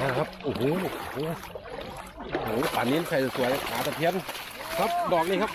นะครับโอ้โหโอ้โหโอ้โหป่านนี้ใครสวยขาตะเพียนครับดอกนี้ครับ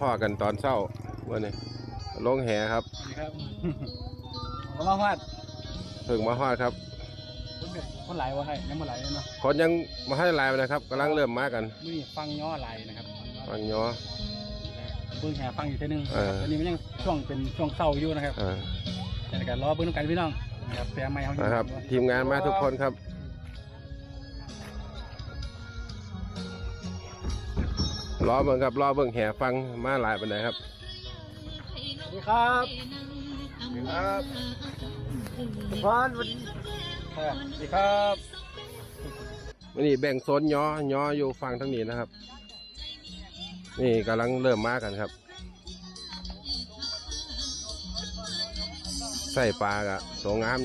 พ่อกันตอนเช้าวันนี้ลงแหครับครับผมว่าพลาดเพิ่งมาฮอดครับ คนไหลวะให้ยังมาไหลเลยเนาะคนยังมาให้ลายนะครับกำลังเริ่มมากันมื่อนี้ฟังย่อไหลนะครับฟังย้อเบิ้งแห่ฟังอยู่เท่านึงเออตอนนี้มันยังช่วงเป็นช่วงเศร้าอยู่นะครับอ่าแต่ในการรอเบิ้งน้ำกันพี่น้องนะครับแปลไม่เขาอยู่นะครับ ทีมงานมาทุกคนครับ รอเบิ่งครับรอเบิ่งแห่ฟังมาหลายปันไดครับสวัสดีครับครับพานวันนี้สวัสดีครับวันนี้แบ่งโซนย้อย้ออยู่ฟังทั้งนี้นะครับ นี่กำลังเริ่มมากันครับใส่ปลากะตัวงาม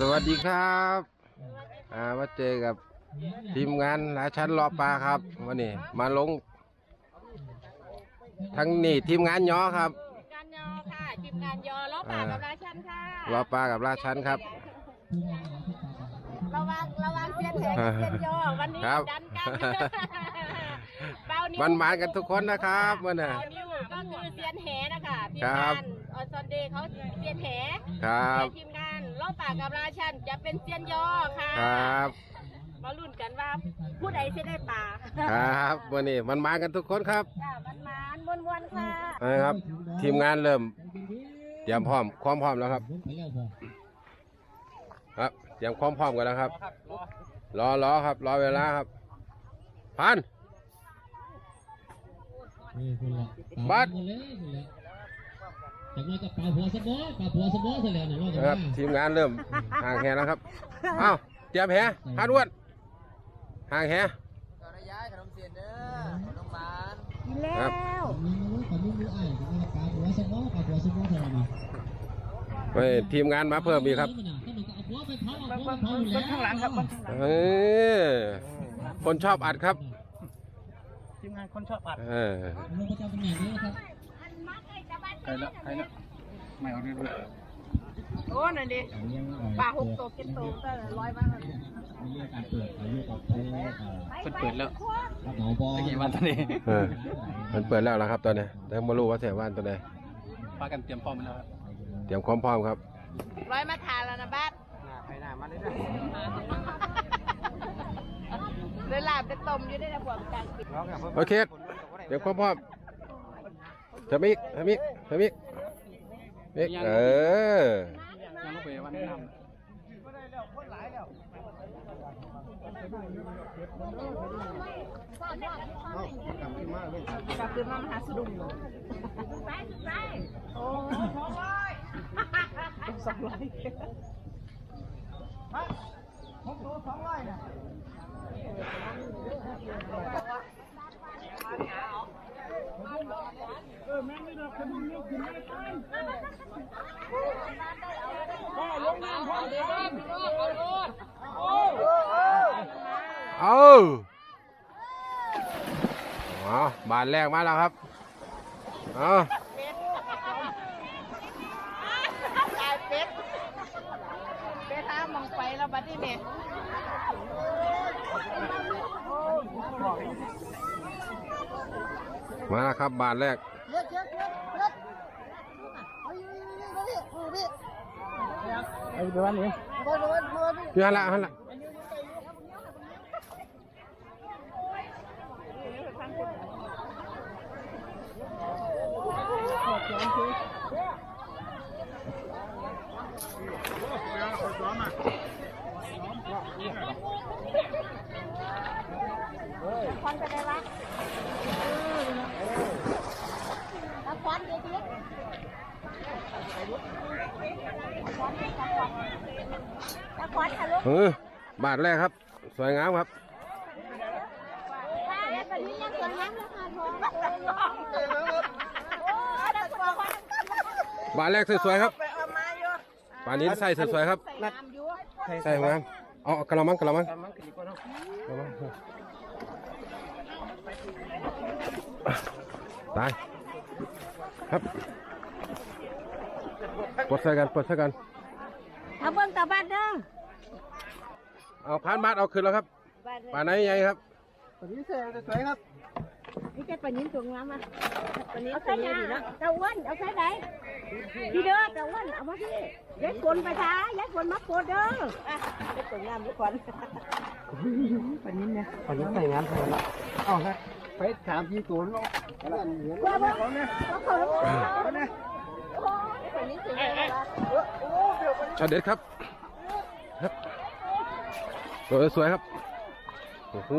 สวัสดีครับอ่ามาเจอกับทีมงานหลายชั้นรอปลาครับวันนี้มาลงทั้งนี่ทีมงานย้อครับการยอค่ะจิบการยอล้อปากกับราชันค่ะรอปลากับราชันครับ ระวังระวังเสียนแหงกับเสียนยอวันนี้ครับ ดันกันเบานิ้วมันหมานกันทุกคนนะครับมื่อน่ะเบานิ้วก็คือเสียนแหนะคะทีมครังาบ นออนซอนเดย์เขาเสียนแหครับแต่ทีมงาน ล้อปากกับราชันจะเป็นเสียนยอค่ะครับ มาลุ้นกันว่าผู้ใดจะได้ปลาครับวันนี้มันหมานกันทุกคนครับจ้ามันมานมวนวนๆค่ะนะครับ ทีมงานเริ่ม เตรียมพร้อมความพร้อมแล้วครับ ครับเตรียมความพร้อมกันแล้วครับครับรอรอรอครับ รอเวลาครับพัน บับั ดดจากนั้นก็ป่าหัวสมอป่าหัวสมอเสร็จแล้วนะว่าจะนะครับทีมงานเริ่มห่างแหแล้วครับเอ้าเตรียมแหพันอ้วนห่างแหกินแล้ครับวมีรู้แต่ไม่รู้อ้ายจากนั้นป่าหัวสมอป่าหัวสมอเสร็จแล้วนะเฮ้ยทีมงานมาเพิ่มอีกครับคนข้างหลังครับคนข้างหลังเอ้ยคนชอบอัดครับทีมงานคนชอบอัดเออ ใครละใครละไม่เอาเรื่อยโอ้นั่นดิปลาหกตัวเก็ดตัวก็ร้อยบ้างมีเรื่องการเปิดเรื่องการเปิดๆเปิดเปิดแล้วรับเหมาบอลตะกี้วันตอนนี้เออมันเปิดแล้วนะครับตอนนี้แต่ไม่รู้ว่าเสียว่านตัวไหนปากันเตรียมพร้อมแล้วครับเตรียมความพร้อมครับ ร้อยมาทานแล้วนะบ้านไปหน้ามาเลยเลยลาบจะต้มอยู่ได้ในหัวกลางปิดโอเคเตรียมความพร้อม ทำอีกทำอีกทำอีกอีกเออยังลูกไปวันนี้นกลับคืนมามหาสุดุมซ้ายซ้ายโอ้สองร้อยหกตัวสองร้อย เอาเอาบานแรกมาแล้วครับเอาตายเป็ดเป็ดห้ามองไปแล้วบัดนี้เนี่ยมาแล้วครับบานแรก ไอ้เดี๋ยววันนี้อยู่หันละหันละ ควันไปไหนวะแล้วควันเยอะแล้วควันทะลุ เออบาทแรกครับ สวยงามครับบาทแรกสวยๆครับบาทนี้ใส่สวยๆครับใส่น้ำอยู่ใส่งามเอากระมังกระมังกระมังตายครับปลดใส่กันปลดใส่กันเอาเบิ่งตาบ้านเด้อ เอาพันบาทเอาขึ้นแล้วครับบ้านเด้ปลาอไหนใหญ่ครับนี่แค่ปนินตัวงามอะปนินตัวนี้ดีนะตะวันเอาใส่ไหนพี่เด้อตะวันเอามาที่ยัดคนไปท้ายัดคนมาโคเด้ออะยัดตัวงามทุกคนปนินเนี่ยตอนนี้ใส่งานเท่าไหร่เอาฮะไปถามพี่ตัวน้องนั่นเหมือนว่ากับ่นเขาเนี่ยว่าเขาแล้วเขาเนี่ยโอ้ยปนินตัวงามละโอ้เดี๋ยวไปช็อตเด็ดครับครับ สวยสวยครับโอ้โห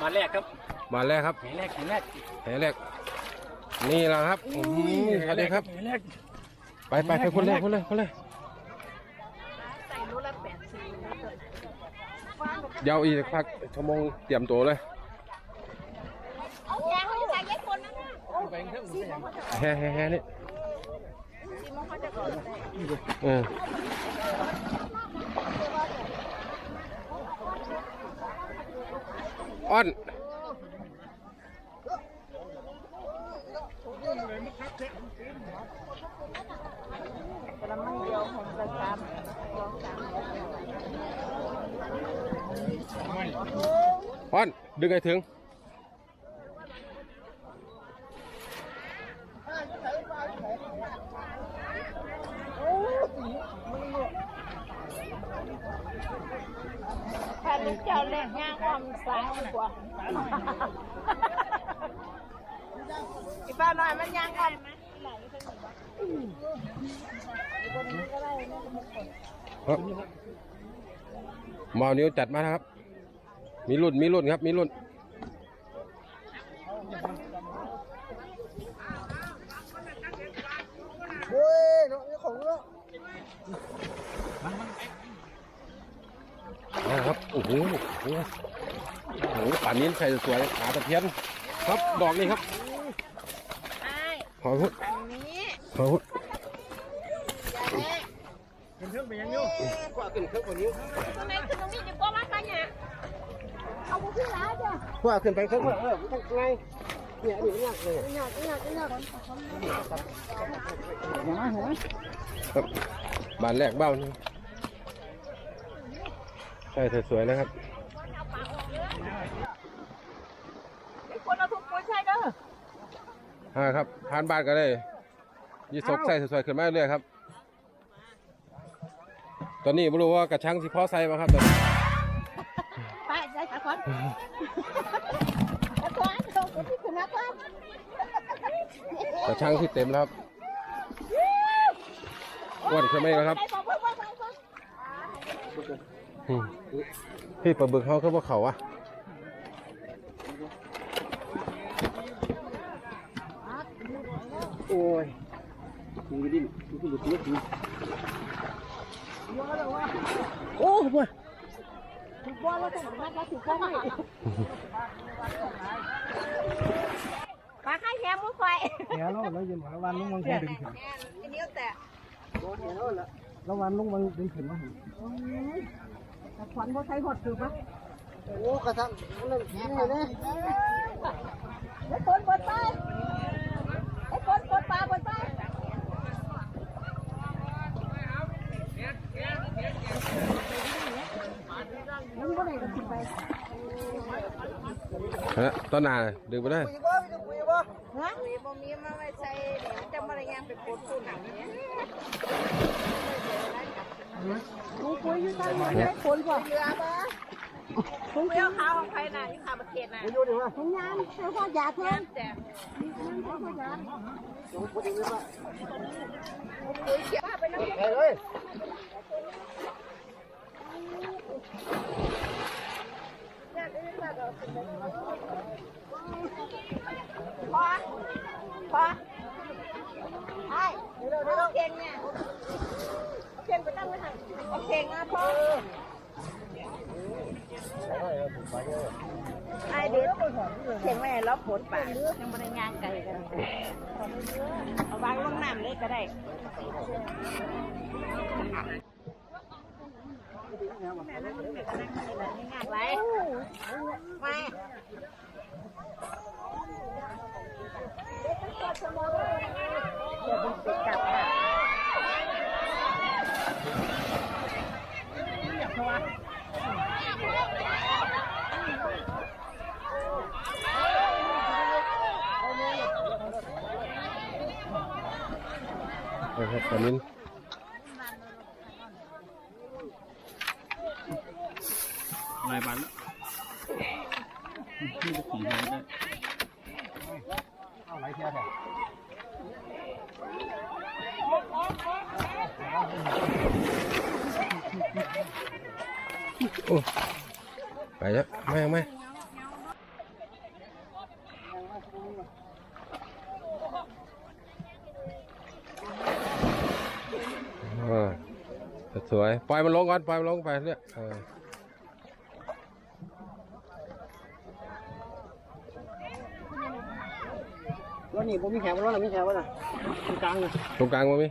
มาแรกครับบาทแรกครับแหแรกแหแรกแผลแรกนี่แหละครับโอ้โหช็อตเด็ดครับ แหแรกไปไปไปคนเลยคนเลยคนเลยใส่รู้ละแปดสิบเดี๋ยวอีกพักชั่วโมงเตรียมตัวเลยเอาแกเขาจะใส่ยัดคนนะนะแฮ่แฮ่แฮ่นี่ซีมเขาจะก่อนเออ อ้อนกระมังเดียวของประจำลองสามอ้อน ดึงให้ถึง ถ้าลูกเจ้าเล็กย่างความสายดีกว่า อีป้าหน่อยมันย่างความครับหมอนิ้วจัดมานะครับ มีรุ่น มีรุ่นครับ มีรุ่นเฮ้ยน้องนี่ของเนาะนะครับ โอ้โหโอ้โหโอ้โหป่านนี้ใส่สวยขาตะเพียนครับดอกนี้ครับไอ้ขอพุดอันนี้ขอพุดเป็นเครื่องเป็นยังอยู่กว่าขึ้นเครื่องกว่านี้ทำไมคือตรงนี้ดีกว่ามากันเนี่ยเอาบุพี่แล้วจ้ะกว่าขึ้นไปเครื่องเออมันต้องไงเนี่ยนี่ยากเลยอยากอยากอยากเห็นไหมเห็นไหมครับบานแรกเบ้านี่ใช่สวยๆนะครับ ไอ้คนเอาทุกคนใช่เด้อ อ่าครับผ่านบ้านก็ได้ยี่สกใส่สวยๆขึ้นมาเรื่อยๆครับ ตอนนี้ไม่รู้ว่ากระชังสิพ่อใส่มาครับตอนนี้ไปใจตะคอนตะคอนตรงที่คุณนะคอนกระชังที่เต็มแล้วครับอ้วนขึ้นไหมครับไปบอกเพื่อนว่าไปก่อนอืมพี่ปลาบึกเขาคือว่าเขาอะ โอ้ย มีดิ้นมีดิ้นมีดิ้นโอ้โหถูกบอลแล้วต้องมัดแล้วถูกบอลไหมปลาข้าแหมุ้งไฟเดี๋ยวเราเรายืนระวันลุงมังคงดึงขึ้นอันนี้แต่ระวันลุงมังดึงขึ้นมาตะควันบ่ใช้หดถือปะโอ้กระทั่งนั่นนี่เลยไอ้คนบนไปไอ้คนกดปลาปมันก็ไหนก็สิไป ฮะต้นนาดึงไปได้คุยบ่จะคุยบ่ฮะมีบ่มีมาไว้ใส่เดี๋ยวจะมาอะไรยังไปกดตู้หนังเนี่ยลุงปุ้ยอยู่ทางนี้ได้คนกว่าเรือปะลุงเปรี้ยวข้าวของใครน่ะที่ขาประเทศน่ะลุงยามเจ้าพ่อยาเพิ่มแต่พอพอไอ้เดี๋ย วเดี๋ยวเก่งเนี่ยเก่งไปตั้งไว้หันเอาเก่งอะพ่อไอ้เด็กเก่งไว้แล้วผลป่ายังไม่ได้ย่างไก่กันเอาวางลงน้ำเลยก็ได้ แม่นั่งแม่ก็นั่งนี่แหละง่ายๆไรไม่เดี๋ยวมันติดกลับค่ะนะครับตอนนี้ลายบันที่จะขี่ได้โอ้ไปแล้วไม่ไม่อ่าสวยปล่อยมันลงก่อนปล่อยมันลงไปเนี่ยเออ รถ นี่ผมมีแขกรถอะไรมีแขกวะน่ะตรงกลางเลยตรงกลางมั้ยมิ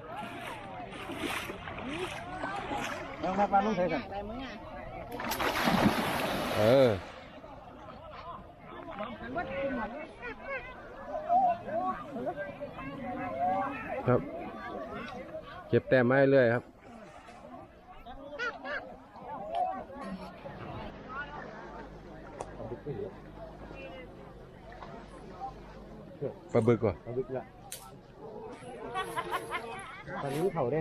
แล้วมาปลาลุงใส่กันเออครับ เก็บแต้มมาเรื่อยๆครับ ปลาบึกว่ะเอาบึกละตอนนี้เข่าเด้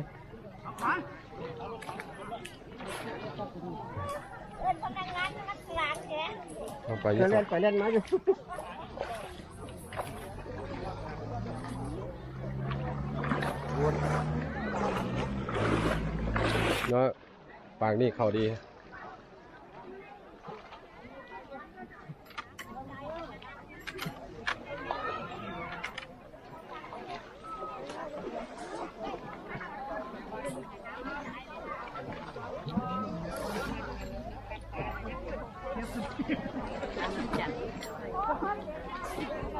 เอิ้นพนักงานมันหลานแกเอาไปเล่ยี่นสิเล่บนไปเล่นมาอยู่เนาะปากนี่เขาดี ปล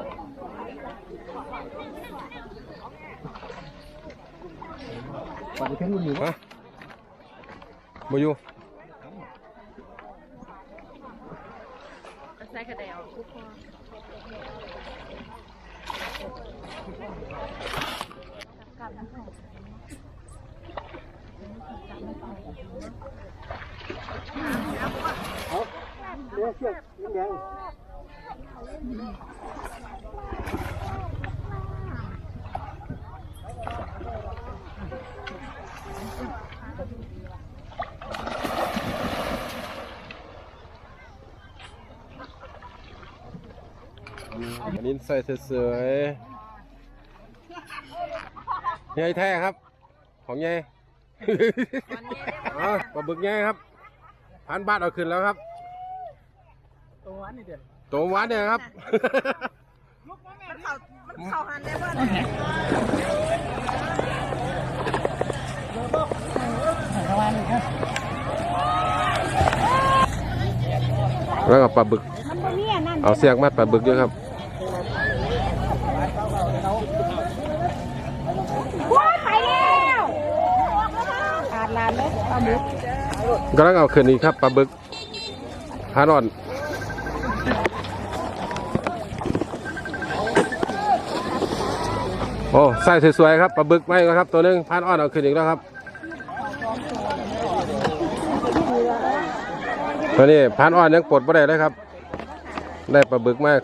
่อยไปแค่มือหมูฮะมาอยู่ใส่กระเดวเรือเชือกน้ำแดง อันนี้ใส่สวยๆใหญ่แท้ครับ ของใหญ่อ๋อปลาบึกใหญ่ครับพันบาทเอาขึ้นแล้วครับตัวนี้เด็ดตัวหวานเนี่ยครับมันเข้ามันเข้าหันได้บ่แล้วก็ปลาบึก เอาเสียกมัดปลาบึกด้วยครับ ว้ายไปแล้วขาดลานเลยปลาหมึ กำลังเอาขึ้นอีกครับปลาบึกพานอ่อนโอ้ใส่สวยๆครับปลาบึกไม่ครับ ตัวนึงพานอ่อนเอาขึ้นอีกแล้วครับตัวนี้พานอ่อนยังปลดไม่ได้เลยครับ ได้ปลาบึกมาก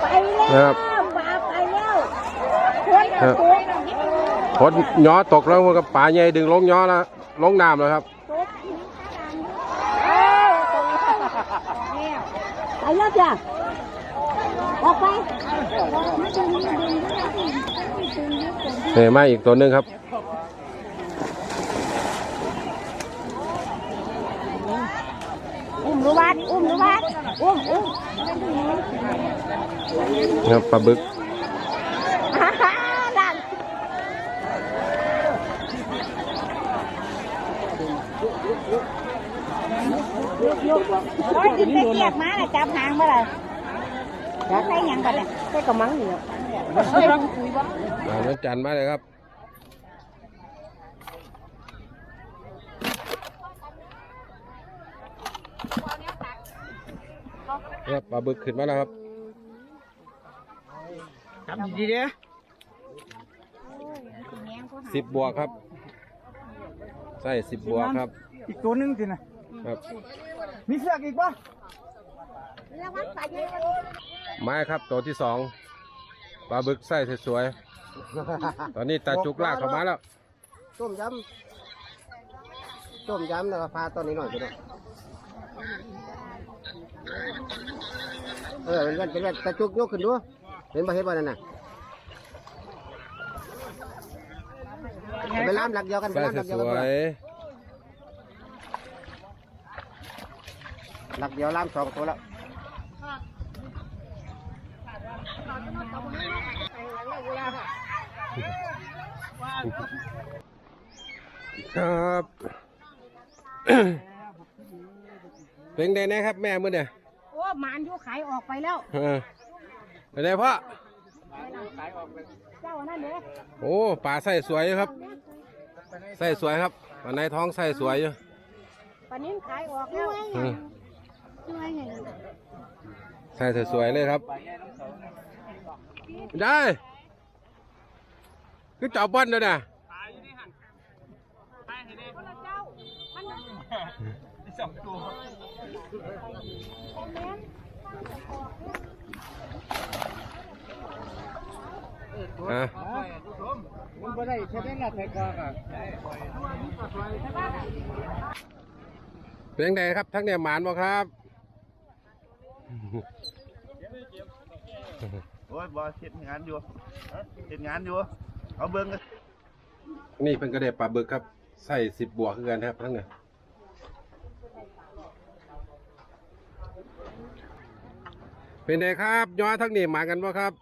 ไปแล้วนะครับ ปลาไปแล้ว ครับ พดย้อตกแล้วมันก็ป่าใหญ่ดึงลงย้อแล้วลงน้ำแล้วครับไปแล้วจ้ะออกไปเฮ้ยมาอีกตัวหนึงครับอุ้มรู้วัดอุ้มรู้วัดอุ้มอุ้มครับปลาบึก ฮ่าฮ่าดัน โอ้ยกินไปเกียกมาน่ะจับหางมาเลยอยากได้หยังก่อนเนี่ยได้กระมังอยู่อ่าน้องจันมาเลยครับครับปลาบึกขึ้นมาแล้วครับจำดีๆเด้อสิบบวกครับ ใส่สิบบวกครับ อีกตัวหนึงสินะครับ มีเสือกอีกปะแล้ววัดไปเลยไม้ครับตัวที่สองปลาบึกใส่สวยๆตอนนี้ตาจุกลากเข้ามาแล้ว ต้มยำต้มยำแล้วก็พาตอนนี้หน่อยก็ได้เออเป็นแว่นเป็นแว่นตะจุกยกขึ้นดูเห็นบ่เห็นบ่นั่นน่ะไปล้ามหลักเดียวกันไปใส่ล้ามหลักสเดียวกัน ว บ่ ย หลักเดียวล้ามสองตัวแล้วๆครับเป็นไงนะครับ แม่มือเนี่ยโอ้หมานอยู่ขายออกไปแล้วเออเป็นไงพ่อเจ้านั่นเด้โอ้ปลาใส่สวยอยู่ครับ ใส่สวยครับปลาในท้องใส่สวยอยู่ปานิ้นขายออกแล้วอืม ช่วยไงใส่สวยๆเลยครับ ได้คือจับบอลเลยนะอะมันบ่ได้ใช้ได้หลักไทยกอกอะเป็นไงครับทั้งเนี่ยหมานบ่ครับ โอ้ยบอเฮ็ดงานอยู่เฮ็ดงานอยู่ เอาเบิ่งกันนี่เป็นกระเด็บปลาบึกครับ ใส่สิบบวกคือกันครับทั้งเนี่ยเป็นไงครับย้อนทั้งนี่หมากันบ่ครับ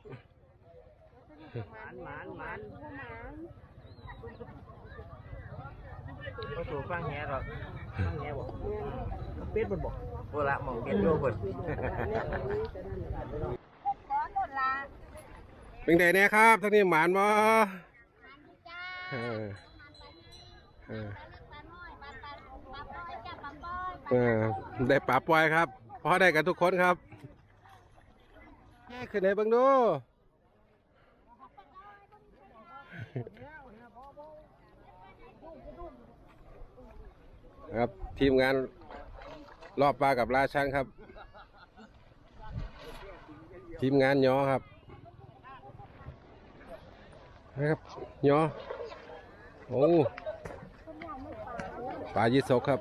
ก็สู่ฟังแหหรอกฟังแหบอกเป็ดบ่บอก โอ้ละมองเป็ดโยคนเป็นไงเนี่ยครับทั้งนี้หมานบ่เออเออเออได้ปลาปล่อยครับพอได้กันทุกคนครับขึ้นไหนบ้างดูครับทีมงาน รอบปลากับราช่างครับ ทีมงานย้อครับนะครับยอโอ้ปลายีสกครับ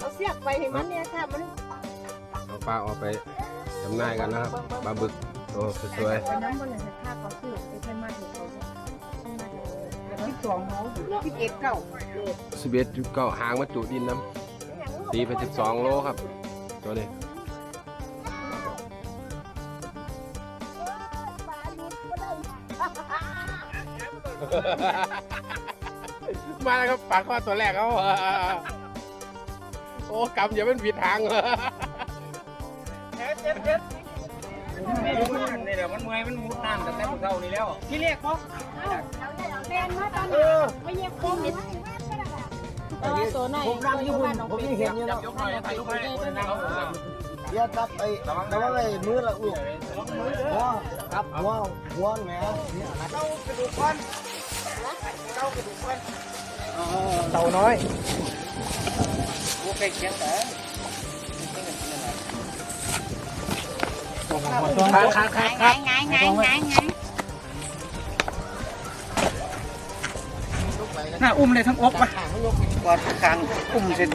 เอาเสียบไปให้มันเนี่ยค่ะมันเอาปลาออกไปจำหน่ายกันนะครับปลาบึกโตสวยๆ น้ำมันเลยค่าเขาซื้อไปใช้มาถึงเขาสิบสองเขาสิบเอ็ดเก้าสิบเอ็ดจุดเก้าหางมาจุดินน้ำตีไปสิบสองโลครับ ตัวนี้ปลาหลุดก็ได้ มาแล้วครับปากข้อตัวแรกเขาโอ้กำอย่าเป็นผิดทางนี่เดี๋ยวมันเมื่อยมันมุดน้ำแต่แต่พวกเรานี่แล้วที่เรียกพกแม่นมาตอนนี้ไม่เยี่ยมโคมเออตัวหน่อยผมนั่งอยู่ผมผมยังเห็นอยู่เนาะยกหน่อยถ่ายรูปให้นั่งเดี๋ยวครับไอ้ระวังไอ้มือละอุ้ยหัวครับหัวหัวแหมเนี่ยนะ เต่าน้อยโอเคเคียงแต่ขาขาขาไงไงไงไงหน้าอุ้มเลยทั้งอกปะกอดคางอุ้มเสร็จ